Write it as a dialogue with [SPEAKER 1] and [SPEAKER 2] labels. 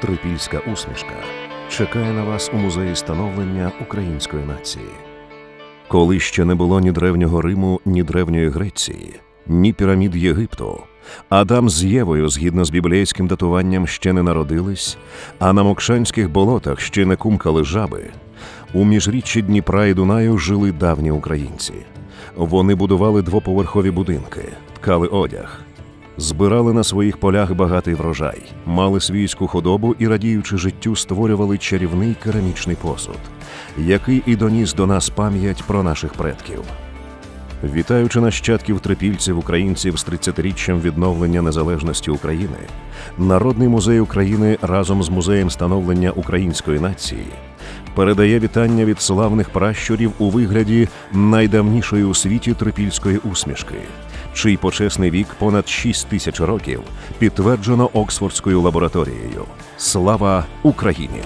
[SPEAKER 1] Трипільська усмішка чекає на вас у музеї становлення української нації. Коли ще не було ні древнього Риму, ні древньої Греції, ні пірамід Єгипту, Адам з Євою, згідно з біблійським датуванням, ще не народились, а на Мокшанських болотах ще не кумкали жаби. У міжріччі Дніпра і Дунаю жили давні українці. Вони будували двоповерхові будинки, ткали одяг, збирали на своїх полях багатий врожай, мали свійську худобу і, радіючи життю, створювали чарівний керамічний посуд, який і доніс до нас пам'ять про наших предків. Вітаючи нащадків трипільців українців з 30-річчям відновлення незалежності України, Народний музей України разом з музеєм становлення української нації передає вітання від славних пращурів у вигляді найдавнішої у світі трипільської усмішки, чий почесний вік понад 6 тисяч років підтверджено Оксфордською лабораторією. Слава Україні!